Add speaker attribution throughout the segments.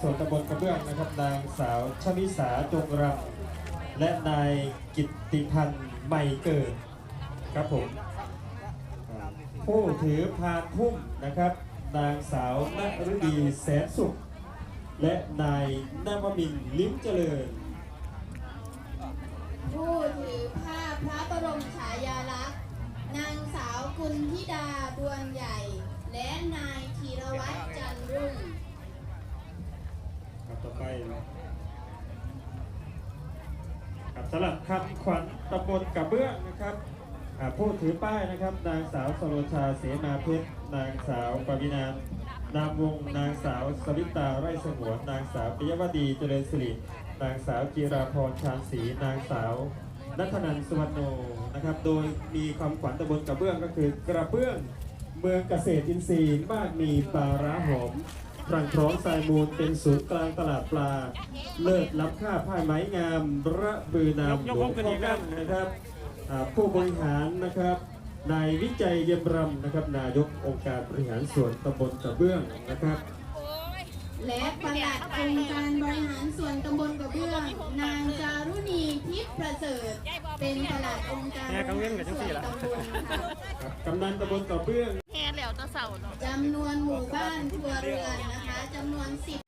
Speaker 1: ส่วนตำบลกระเบื้องนะครับนางสาวชนิสาจงรำและนายกิตติพันธ์ใหม่เกิดครับผมผู้ถือพานพุ่มนะครับ นางสาวนฤดีแสนสุข และนายนวมินลิ้มเจริญ
Speaker 2: ผู้ถือผ้าพระบรมฉายาลักษณ์นางสาวกุลธิดาดวนใหญ่ และนายธีรวัตรจันรุ่ง
Speaker 1: ต่อไปครับสำหรับคำขวัญตำบลกระเบื้องนะครับผู้ถือป้ายนะครับ นางสาวสโรชาเสมาเพชรนางสาวปวินานามวงนางสาวสวิตาไร่สงวนนางสาวปิยวดีเจริญสิรินางสาวจิราพรชาญศรีนางสาวนัทนันสุวรรณโนนะครับ โดยมีความขวัญตำบลกระเบื้องก็คือกระเบื้องเมืองเกษตรอินทรีย์บ้านมีปลาร้าหอม รังพร้อมทรายมูลเป็นศูนย์กลางตลาดปลา เลิศล้ำค่าผ้าไหมงามระบือนามหลวงพ่อกั้งนะครับอ่าผู้บริหารนะครับนายวิจัยเยี่ยมรำนะครับ นายกองค์การบริหารส่วนตำบลกระเบื้องนะครับ
Speaker 2: และปลัดองค์การบริหารส่วนตำบลกระเบื้อง นางจารุณีทิพย์ประเสริฐเป็นปลัดองค์การบริหารส่วนตำบลค่ะ
Speaker 1: ครับกำนันตำบลกระเบื้อง
Speaker 3: แห่แล้วแตะเสาเนาะ
Speaker 2: จำนวนหมู่บ้านครัวเรือนนะคะจำนวน 10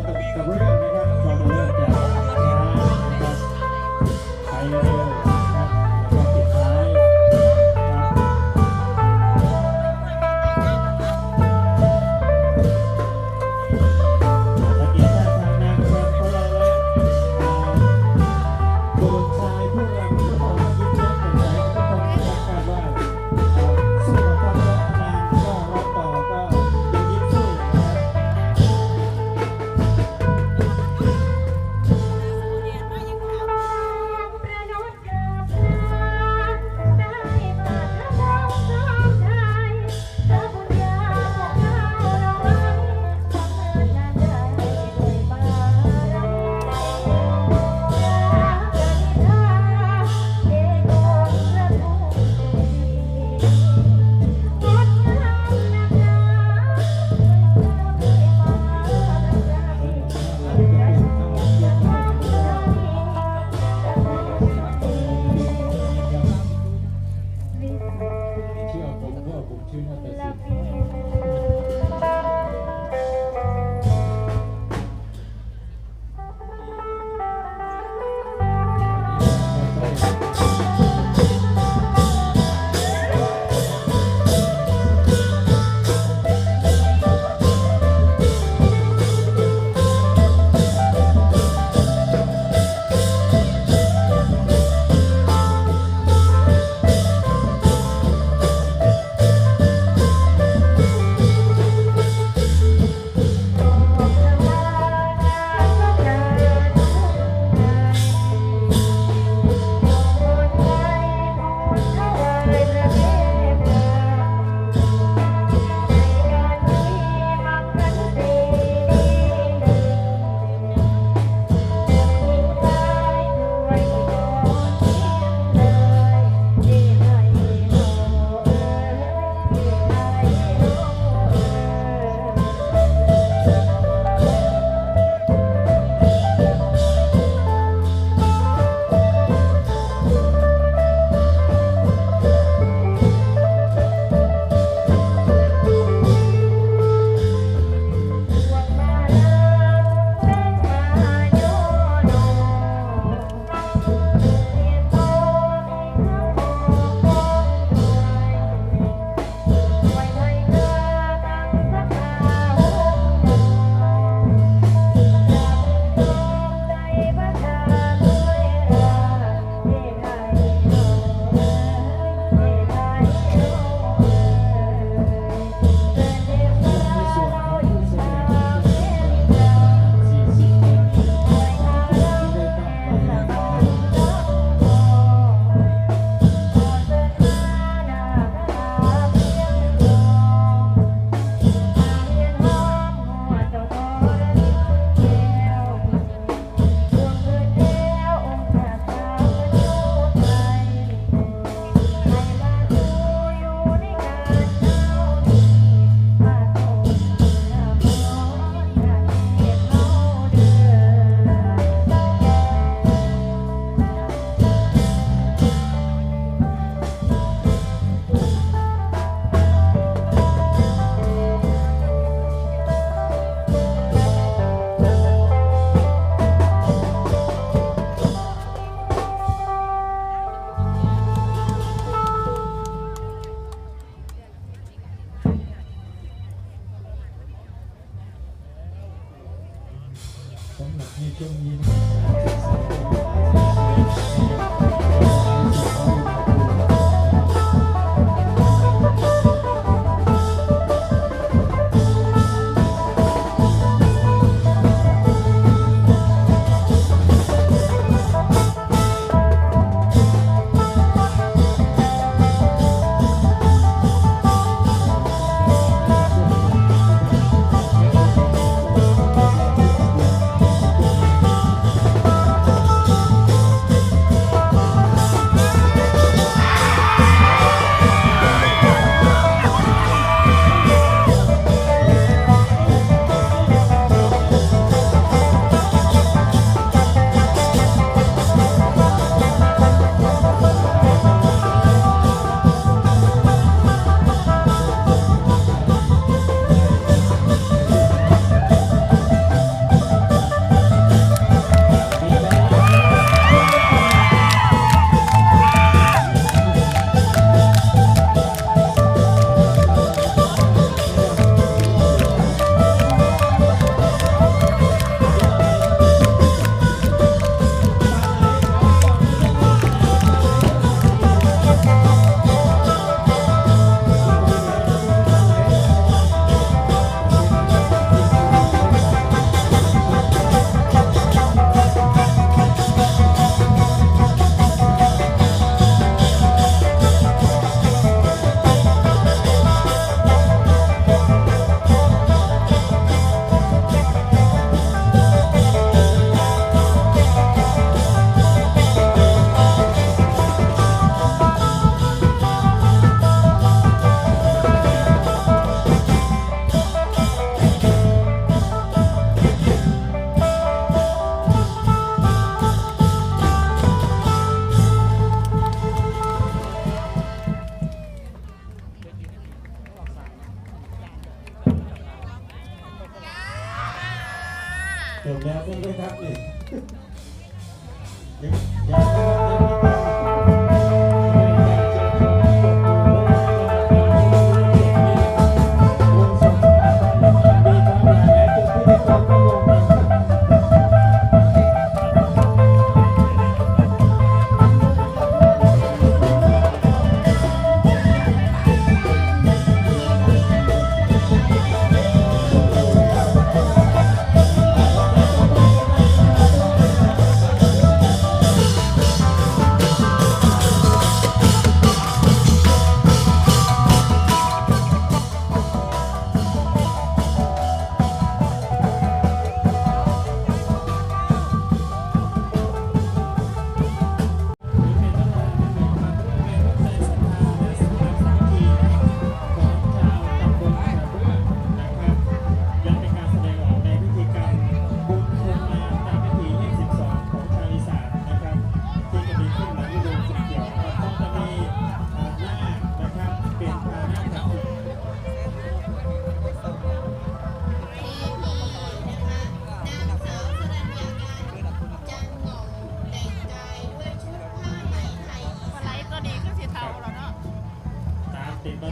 Speaker 1: ค์การบ 从来没有这么。 จบแล้วใช่ไมครับนี่ย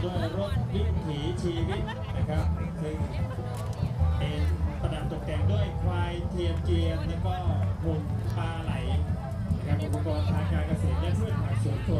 Speaker 1: ด้วยรถวิถีชีวิตนะครับซึ่งเป็นประดับตกแต่งด้วยควายเทียมเจียมแล้วก็หุ่นปลาไหลนะครับอุปกรณ์ทางการเกษตรและพืชผักสวนครัว